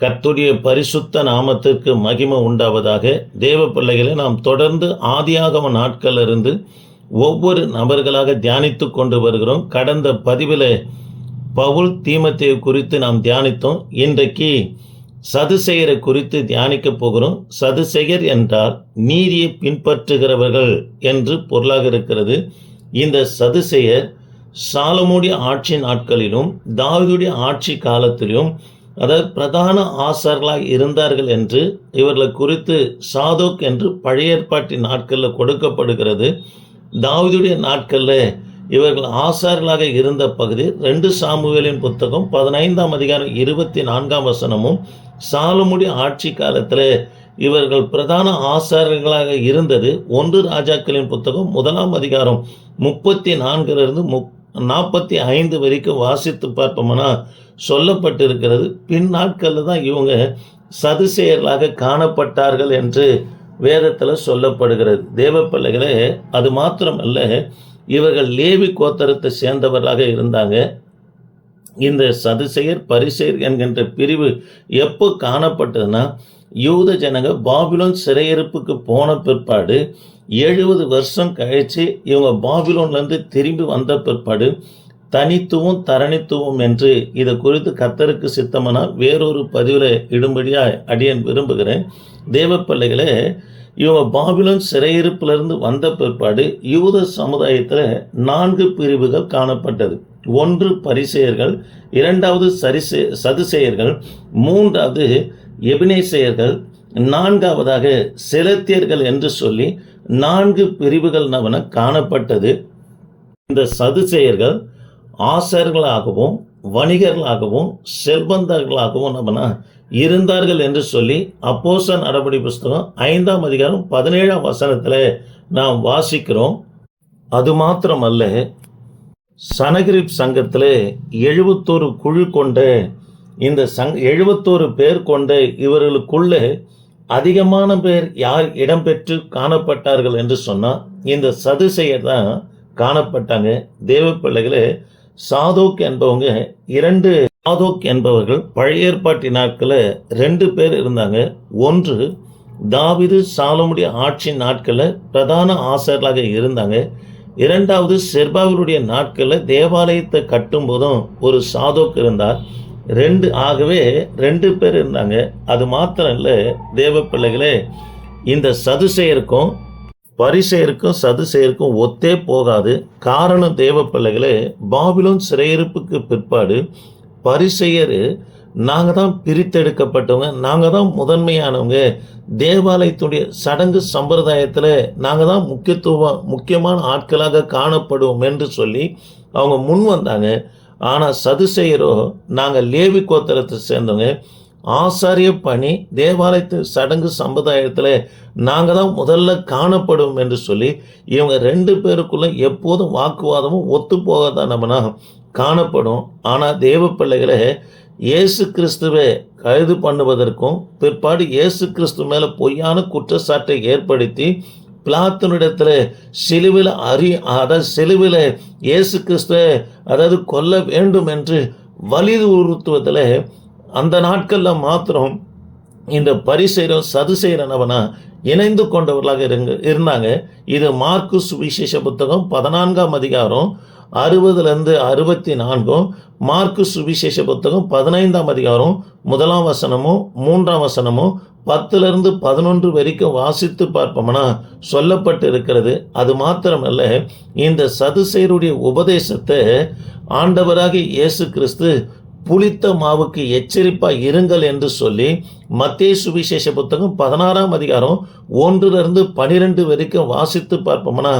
கர்த்துடைய பரிசுத்த நாமத்திற்கு மகிமை உண்டாவதாக தேவ பிள்ளைகளை நாம் தொடர்ந்து ஆதியாகம நாட்களிலிருந்து ஒவ்வொரு நபர்களாக தியானித்து கொண்டு வருகிறோம். கடந்த பதிவில் பவுல் தீமத்தை குறித்து நாம் தியானித்தோம். இன்றைக்கு சதுசெயரை குறித்து தியானிக்க போகிறோம். சதுசெயர் என்றால் நீதியை பின்பற்றுகிறவர்கள் என்று பொருளாக இருக்கிறது. இந்த சதுசெயர் சாலமுடைய ஆட்சி நாட்களிலும் தாவிதுடைய ஆட்சி காலத்திலும் அதாவது பிரதான ஆசார்களாக இருந்தார்கள் என்று இவர்களை குறித்து சாதோக் என்று பழைய ஏற்பாட்டின் நாட்களில் கொடுக்கப்படுகிறது. தாவிதுடைய நாட்களில் இவர்கள் ஆசார்களாக இருந்த பகுதி ரெண்டு சாமுவேலின் புத்தகம் பதினைந்தாம் அதிகாரம் இருபத்தி நான்காம் வசனமும் சாலமுடி ஆட்சி காலத்தில் இவர்கள் பிரதான ஆசாரர்களாக இருந்தது. ஒன்று ராஜாக்களின் புத்தகம் முதலாம் அதிகாரம் முப்பத்தி நான்கிலிருந்து முப் நாற்பத்தி ஐந்து வரைக்கும் வாசித்து பார்ப்போம்னா சொல்லப்பட்டிருக்கிறது. பின் நாட்களில் தான் இவங்க சதுசெயர்களாக காணப்பட்டார்கள் என்று வேதத்தில் சொல்லப்படுகிறது. தேவ பிள்ளைகளே அது மாத்திரமல்ல இவர்கள் லேவி கோத்தரத்தை சேர்ந்தவர்களாக இருந்தாங்க. இந்த சதுசெயர் பரிசெயர் என்கின்ற பிரிவு எப்போ காணப்பட்டதுன்னா யூத ஜனங்க பாபிலோன் சிறையிருப்புக்கு போன பிற்பாடு எழுபது வருஷம் கழித்து இவங்க பாபிலோன்லேருந்து திரும்பி வந்த பிற்பாடு தனித்துவம் தரணித்துவம் என்று இதை குறித்து கத்தருக்கு சித்தமனா வேறொரு பதிவில் இடும்படியாக அடியன் விரும்புகிறேன். தேவ பிள்ளைகளே இவங்க பாபிலோன் சிறையிருப்பிலிருந்து வந்த பிற்பாடு யூத சமுதாயத்தில் நான்கு பிரிவுகள் காணப்பட்டது. ஒன்று பரிசெயர்கள் இரண்டாவது சரிசே சதுசெயர்கள் மூன்றாவது எபினேசெயர்கள் நான்காவதாக செலத்தியர்கள் என்று சொல்லி நான்கு பிரிவுகள் நவன காணப்பட்டது. இந்த சதுசெயர்கள் ஆசிரியர்களாகவும் வணிகர்களாகவும் செல்வந்தர்களாகவும் நம்மனா இருந்தார்கள் என்று சொல்லி அப்போச நடவடி புஸ்தகம் ஐந்தாம் அதிகாரம் பதினேழாம் வசனத்தில் நாம் வாசிக்கிறோம். அது மாத்திரமல்ல சனகிரிப் சங்கத்தில் எழுபத்தோரு குழு கொண்ட இந்த சங் எழுபத்தோரு பேர் கொண்ட இவர்களுக்குள்ளே அதிகமான பேர் யார் இடம்பெற்று காணப்பட்டார்கள் என்று சொன்னால் இந்த சதுசெயர் தான் காணப்பட்டாங்க. தேவ பிள்ளைகளே சாதோக் என்பவங்க இரண்டு சாதோக் என்பவர்கள் பழைய ஏற்பாட்டு நாட்களில் ரெண்டு பேர் இருந்தாங்க. ஒன்று தாவிது சாலமுடைய ஆட்சி நாட்களில் பிரதான ஆசிரியர்களாக இருந்தாங்க. இரண்டாவது செர்பாவிலுடைய நாட்களில் தேவாலயத்தை கட்டும் போதும் ஒரு சாதோக் இருந்தார். ரெண்டு ஆகவே ரெண்டு பேர் இருந்தாங்க. அது மாத்திரம் இல்லை தேவ பிள்ளைகளே இந்த சதுசெயருக்கும் பரிசெயருக்கும் சதுசெயருக்கும் ஒத்தே போகாது. காரணம் தேவ பிள்ளைகளே பாபிலோன் சிறையிருப்புக்கு பிற்பாடு பரிசெயர் நாங்கள் தான் பிரித்தெடுக்கப்பட்டவங்க நாங்கள் தான் முதன்மையானவங்க. தேவாலயத்துடைய சடங்கு சம்பிரதாயத்தில் நாங்கள் தான் முக்கியத்துவம் முக்கியமான ஆட்களாக காணப்படுவோம் என்று சொல்லி அவங்க முன் வந்தாங்க. ஆனால் சதுசெயரோ நாங்கள் லேவி கோத்திரத்தை சேர்ந்தவங்க ஆசாரிய பணி தேவாலயத்து சடங்கு சம்பிரதாயத்தில் நாங்கள் தான் முதல்ல காணப்படுவோம் என்று சொல்லி இவங்க ரெண்டு பேருக்குள்ள எப்போதும் வாக்குவாதமும் ஒத்து போகத்தான் நம்மனா காணப்படும். ஆனால் தேவ பிள்ளைகளை இயேசு கிறிஸ்துவை கைது பண்ணுவதற்கும் பிற்பாடு இயேசு கிறிஸ்து மேலே பொய்யான குற்றச்சாட்டை ஏற்படுத்தி பிளாத்தனிடத்தில் சிலுவில் அறி அதாவது சிலுவில் இயேசு கிறிஸ்த அதாவது கொல்ல வேண்டும் என்று வலியுறுத்துவதில் அந்த நாட்களில் மாத்திரம் இந்த பரிசெயரும் சதுசெயரனவனா இணைந்து கொண்டவர்களாக இருங்க இருந்தாங்க. இது மார்க்கு சுவிசேஷ புத்தகம் பதினான்காம் அதிகாரம் அறுபதுலேருந்து அறுபத்தி நான்கும் மார்க்கு சுவிசேஷ புத்தகம் பதினைந்தாம் அதிகாரம் முதலாம் வசனமும் மூன்றாம் வசனமும் பத்துலேருந்து பதினொன்று வரைக்கும் வாசித்து பார்ப்போம்னா சொல்லப்பட்டு இருக்கிறது அது மாத்திரமல்ல இந்த சதுசேருடைய உபதேசத்தை ஆண்டவராக இயேசு கிறிஸ்து புளித்த மாவுக்கு எச்சரிப்பா இருங்கள் என்று சொல்லி மத்திய சுவிசேஷ புத்தகம் பதினாறாம் அதிகாரம் ஒன்றிலிருந்து பனிரெண்டு வரைக்கும் வாசித்து பார்ப்போம்னா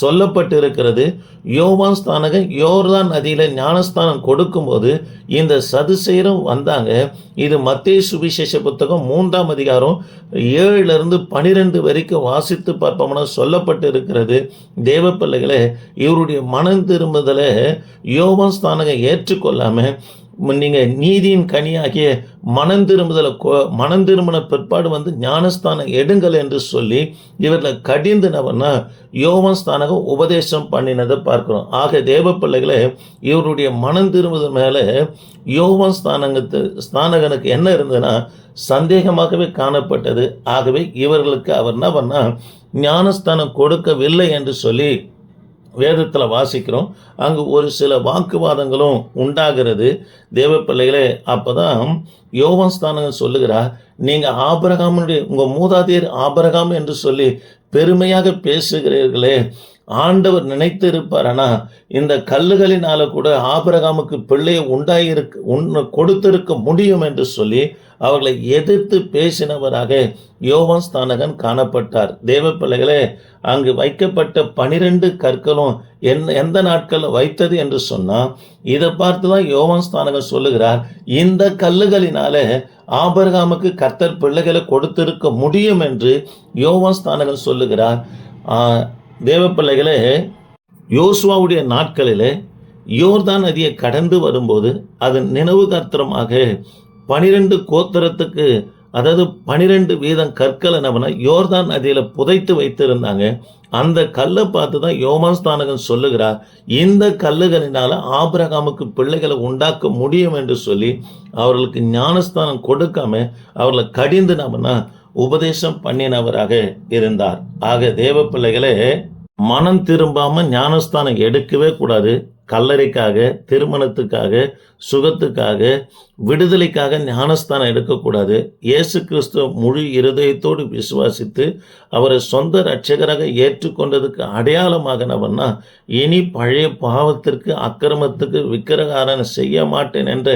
சொல்லப்பட்டு இருக்கிறது யோவான் ஸ்தானகம் யோர்தான் நதியில் ஞானஸ்தானம் கொடுக்கும்போது இந்த சதுசேரம் வந்தாங்க. இது மத்திய சுவிசேஷ புத்தகம் மூன்றாம் அதிகாரம் ஏழுலேருந்து பனிரெண்டு வரைக்கும் வாசித்து பார்ப்போம்னா சொல்லப்பட்டு இருக்கிறது தேவ பிள்ளைகளை இவருடைய மனம் திரும்புதலை யோவான் ஸ்தானகம் ஏற்றுக்கொள்ளாமல் நீங்கள் நீதியின் கனியாகிய மனம் திரும்புதலை கொ- மனம் திரும்பின பிற்பாடு வந்து ஞானஸ்தானம் எடுங்கள் என்று சொல்லி இவர்களை கடிந்துனவனா யோவன் ஸ்தானகம் உபதேசம் பண்ணினதை பார்க்கிறோம். ஆக தேவ பிள்ளைகளே இவருடைய மனம் திரும்புதல் மேலே யோவான் ஸ்தானங்கத்து ஸ்தானகனுக்கு என்ன இருந்ததுன்னா சந்தேகமாகவே காணப்பட்டது. ஆகவே இவர்களுக்கு அவர் என்ன பண்ணால் ஞானஸ்தானம் கொடுக்கவில்லை என்று சொல்லி வேதத்தில் வாசிக்கிறோம். அங்கு ஒரு சில வாக்குவாதங்களும் உண்டாகிறது. தேவ பிள்ளைகளே அப்பதான் யோவான் ஸ்தானங்கள் சொல்லுகிறார் நீங்க ஆபரகாமனுடைய உங்க மூதாதையர் ஆபரகாம் என்று சொல்லி பெருமையாக பேசுகிறீர்களே ஆண்டவர் நினைத்து இருப்பாரானா இந்த கல்லுகளினால கூட ஆபரகாமுக்கு பிள்ளையை உண்டாயிருக்க உன் கொடுத்திருக்க முடியும் என்று சொல்லி அவர்களை எதிர்த்து பேசினவராக யோவான் ஸ்தானகன் காணப்பட்டார். தேவ பிள்ளைகளே அங்கு வைக்கப்பட்ட பனிரெண்டு கற்களும் என்ன எந்த நாட்களில் வைத்தது என்று சொன்னால் இதை பார்த்து தான் யோவான் ஸ்தானகன் சொல்லுகிறார் இந்த கல்லுகளினால ஆபரகாமுக்கு கர்த்தர் பிள்ளைகளை கொடுத்திருக்க முடியும் என்று யோவான் ஸ்தானகன் சொல்லுகிறார். தேவ பிள்ளைகளே யோசுவாவுடைய நாட்களிலே யோர்தான் நதியை கடந்து வரும்போது அது நினைவு கர்த்தரமாக பனிரெண்டு கோத்திரத்துக்கு அதாவது பனிரெண்டு வீதம் கற்களை நம்ம யோர்தான் நதியில் புதைத்து வைத்திருந்தாங்க. அந்த கல்லை பார்த்து தான் யோமான் சொல்லுகிறார் இந்த கல்லுகளினால ஆபிரகாமுக்கு பிள்ளைகளை உண்டாக்க முடியும் என்று சொல்லி அவர்களுக்கு ஞானஸ்தானம் கொடுக்காம அவர்களை கடிந்து நம்மனா உபதேசம் பண்ணினவராக இருந்தார். ஆக தேவ பிள்ளைகளே மனம் திரும்பாம ஞானஸ்தானம் எடுக்கவே கூடாது. கல்லறைக்காக திருமணத்துக்காக சுகத்துக்காக விடுதலைக்காக ஞானஸ்தானம் எடுக்கக்கூடாது. இயேசு கிறிஸ்துவ முழு இருதயத்தோடு விசுவாசித்து அவரை சொந்த ரட்சகராக ஏற்றுக்கொண்டதுக்கு அடையாளமாக இனி பழைய பாவத்திற்கு அக்கிரமத்துக்கு விக்கிரகாரன் செய்ய மாட்டேன் என்ற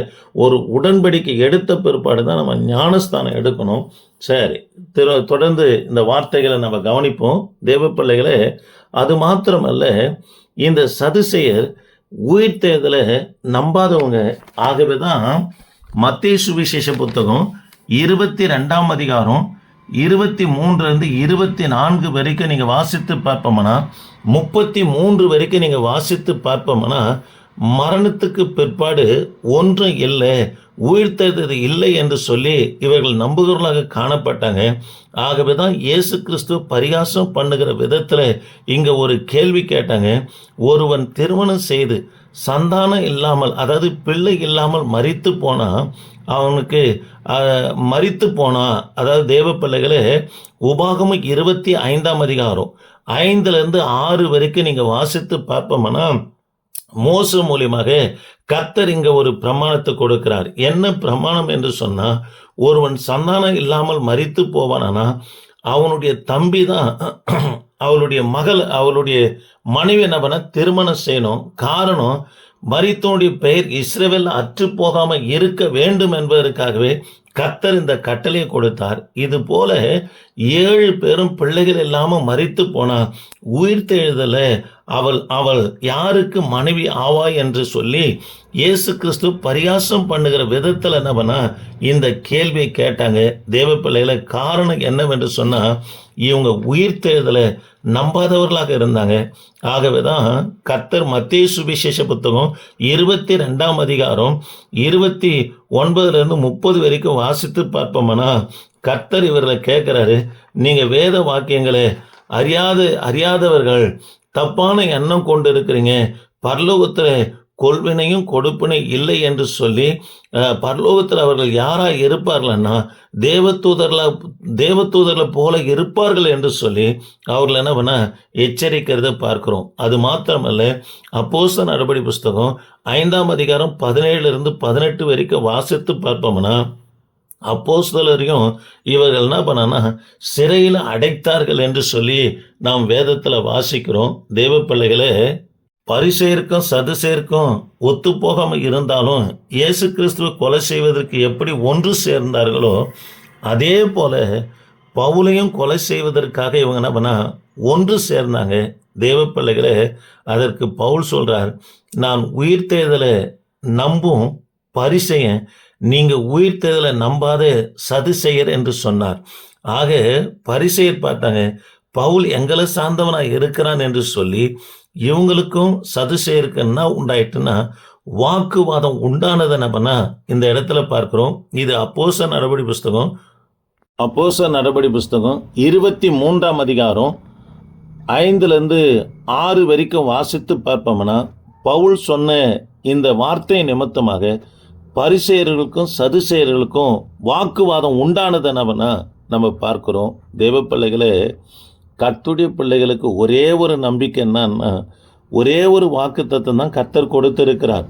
ஒரு உடன்படிக்கை எடுத்த பிற்பாடு தான் நம்ம ஞானஸ்தானம் எடுக்கணும். சரி திரு தொடர்ந்து இந்த வார்த்தைகளை நம்ம கவனிப்போம். தேவ பிள்ளைகளே அது மாத்திரமல்ல இந்த சதுசெயர் உயிர்த்தேதலை நம்பாதவங்க ஆகவே தான் மத்திய சுவிசேஷ புத்தகம் இருபத்தி ரெண்டாம் அதிகாரம் இருபத்தி மூன்றுலேருந்து இருபத்தி நான்கு வரைக்கும் நீங்கள் வாசித்து பார்ப்போம்னா முப்பத்தி மூன்று வரைக்கும் நீங்கள் வாசித்து பார்ப்போம்னா மரணத்துக்கு பிற்பாடு ஒன்றும் இல்லை உயிர்த்தது இல்லை என்று சொல்லி இவர்கள் நம்புகிறவர்களாக காணப்பட்டாங்க. ஆகவே தான் இயேசு கிறிஸ்து பரிகாசம் பண்ணுகிற விதத்தில் இங்கே ஒரு கேள்வி கேட்டாங்க. ஒருவன் திருமணம் செய்து சந்தானம் இல்லாமல் அதாவது பிள்ளை இல்லாமல் மறித்து போனால் அவனுக்கு மறித்து போனால் போனா அதாவது தேவ பிள்ளைகளே உபாகமம் இருபத்தி ஐந்தாம் அதிகாரம் ஐந்துலேருந்து ஆறு வரைக்கும் நீங்கள் வாசித்து பார்ப்போம்னா மோச மூலியமாக கர்த்தர் இங்க ஒரு பிரமாணத்தை கொடுக்கிறார். என்ன பிரமாணம் என்று சொன்னா ஒருவன் சந்தானம் இல்லாமல் மறித்து போவானா அவனுடைய தம்பி தான் அவளுடைய மகள் அவளுடைய மனைவி என்ன திருமணம் செய்யணும். காரணம் மறித்தனுடைய பெயர் இஸ்ரேவேல் அற்று போகாம இருக்க வேண்டும் என்பதற்காகவே கத்தர் இந்த கட்டளையை கொடுத்தார். இது போல ஏழு பேரும் பிள்ளைகள் இல்லாமல் மறித்து போனா தெழுதலை அவள் அவள் யாருக்கு மனைவி ஆவா என்று சொல்லி இயேசு கிறிஸ்து பரியாசம் பண்ணுகிற விதத்தில் என்ன இந்த கேள்வியை கேட்டாங்க. தேவ பிள்ளைகளை காரணம் என்னவென்று சொன்னால் இவங்க உயிர் தேர்தலை நம்பாதவர்களாக இருந்தாங்க. ஆகவே தான் கத்தர் மத்திய சுவிசேஷ புத்தகம் இருபத்தி ரெண்டாம் அதிகாரம் இருபத்தி ஒன்பதுலேருந்து முப்பது வரைக்கும் வாசித்து பார்ப்போம்னா கர்த்தர் இவர்களை கேட்குறாரு நீங்கள் வேத வாக்கியங்களை அறியாத அறியாதவர்கள் தப்பான எண்ணம் கொண்டு இருக்கிறீங்க பரலோகத்தில் கொள்வினையும் கொடுப்பினை இல்லை என்று சொல்லி பரலோகத்தில் அவர்கள் யாராக இருப்பார்கள்னா தேவதூதர்களா தேவதூதர்களை போல இருப்பார்கள் என்று சொல்லி அவர்கள் என்ன பண்ண எச்சரிக்கிறத பார்க்குறோம். அது மாத்திரமல்ல அப்போஸ்தலர் நடபடி புஸ்தகம் ஐந்தாம் அதிகாரம் பதினேழுல இருந்து பதினெட்டு வரைக்கும் வாசித்து பார்ப்போம்னா அப்போஸ்தலரையும் இவர்கள் என்ன பண்ணான்னா சிறையில் அடைத்தார்கள் என்று சொல்லி நாம் வேதத்தில் வாசிக்கிறோம். தேவ பிள்ளைகளே பரிசெயருக்கும் சதுசேருக்கும் ஒத்து போகாமல் இருந்தாலும் இயேசு கிறிஸ்துவை கொலை செய்வதற்கு எப்படி ஒன்று சேர்ந்தார்களோ அதே போல பவுலையும் கொலை செய்வதற்காக இவங்க என்ன பண்ணா ஒன்று சேர்ந்தாங்க. தேவ பிள்ளைகளே அதற்கு பவுல் சொல்றார் நான் உயிர் தேர்தலை நம்பும் பரிசையன் நீங்க தேர்தலை நம்பாத சதுசெயர் என்று சொன்னார். ஆக பரிசெயர் பார்த்தாங்க பவுல் எங்களை சார்ந்தவனாக இருக்கிறான் என்று சொல்லி இவங்களுக்கும் சதுசெயருக்கு என்ன உண்டாயிட்டுன்னா வாக்குவாதம் உண்டானதை நம்மனா இந்த இடத்துல பார்க்கிறோம். இது அப்போச நடபடி புஸ்தகம். அப்போச நடபடி புஸ்தகம் இருபத்தி மூன்றாம் அதிகாரம் ஐந்துலேருந்து ஆறு வரைக்கும் வாசித்து பார்ப்போம்னா பவுல் சொன்ன இந்த வார்த்தை நிமித்தமாக பரிசெயர்களுக்கும் சதுசெயர்களுக்கும் வாக்குவாதம் உண்டானதை நம்ம நம்ம பார்க்குறோம். தேவ பிள்ளைகளே பிள்ளைகளுக்கு ஒரே ஒரு நம்பிக்கை என்னன்னா ஒரே ஒரு வாக்கு தத்துவம் தான் கத்தர் கொடுத்திருக்கிறார்.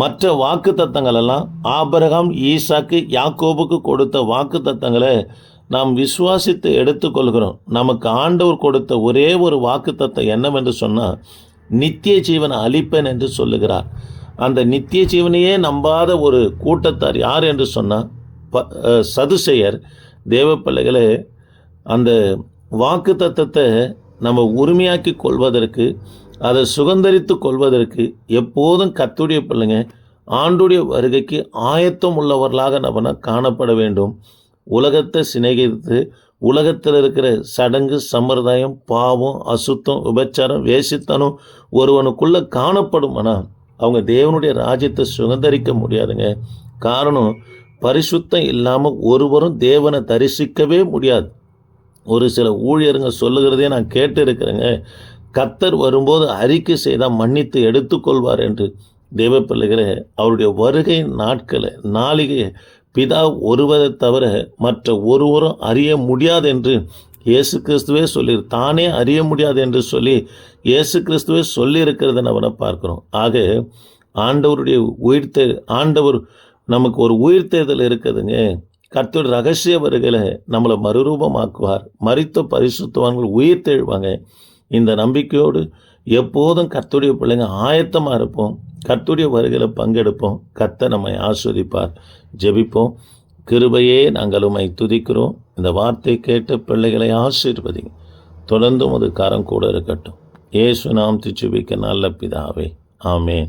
மற்ற வாக்கு தத்தங்கள் எல்லாம் ஆபரகாம் ஈசாக்கு யாக்கோபுக்கு கொடுத்த வாக்கு தத்தங்களை நாம் விசுவாசித்து எடுத்துக்கொள்கிறோம். நமக்கு ஆண்டவர் கொடுத்த ஒரே ஒரு வாக்கு தத்தம் என்னவென்று சொன்னால் நித்திய ஜீவனை அளிப்பேன் என்று சொல்லுகிறார். அந்த நித்திய ஜீவனையே நம்பாத ஒரு கூட்டத்தார் யார் என்று சொன்னால் ப சதுசெயர் தேவ அந்த வாக்கு தத்தத்தை நம்ம உரிமையாக்கி கொள்வதற்கு அதை சுகந்தரித்து கொள்வதற்கு எப்போதும் கத்துடைய பிள்ளைங்க ஆண்டுடைய வருகைக்கு ஆயத்தம் உள்ளவர்களாக நம்ம காணப்பட வேண்டும். உலகத்தை சிநேகித்து உலகத்தில் இருக்கிற சடங்கு சம்பிரதாயம் பாவம் அசுத்தம் விபச்சாரம் வேசித்தனம் காணப்படும் காணப்படுமானா? அவங்க தேவனுடைய ராஜ்யத்தை சுதந்திரிக்க முடியாதுங்க. காரணம் பரிசுத்தம் இல்லாமல் ஒருவரும் தேவனை தரிசிக்கவே முடியாது. ஒரு சில ஊழியருங்க சொல்லுகிறதே நான் கேட்டு இருக்கிறேங்க கத்தர் வரும்போது அறிக்கை செய்தால் மன்னித்து எடுத்துக்கொள்வார் என்று. தேவ பிள்ளைகளே அவருடைய வருகை நாட்களை நாளிகை பிதா ஒருவரை தவிர மற்ற ஒருவரும் அறிய முடியாது என்று இயேசு கிறிஸ்துவே சொல்லி தானே அறிய முடியாது என்று சொல்லி இயேசு கிறிஸ்துவே சொல்லியிருக்கிறத நம்ம பார்க்குறோம்? ஆக ஆண்டவருடைய உயிர் தே ஆண்டவர் நமக்கு ஒரு உயிர் தேர்தல் இருக்குதுங்க. கர்த்தர் ரகசிய வருகளை நம்மளை மறுரூபமாக்குவார். மறித்த பரிசுத்தவான்கள் உயிர் தெழுவாங்க. இந்த நம்பிக்கையோடு எப்போதும் கர்த்துடைய பிள்ளைங்க ஆயத்தமாக இருப்போம். கர்த்துடைய வருகையில் பங்கெடுப்போம். கர்த்தர் நம்மை ஆஸ்வதிப்பார். ஜெபிப்போம். கிருபையே நாங்கள் உமை துதிக்கிறோம். இந்த வார்த்தை கேட்ட பிள்ளைகளை ஆசீர்வதிங்க. தொடர்ந்தும் அது கரம் கூட இருக்கட்டும். இயேசு நாம் திச்சுபிக்க நல்ல பிதாவே. ஆமேன்.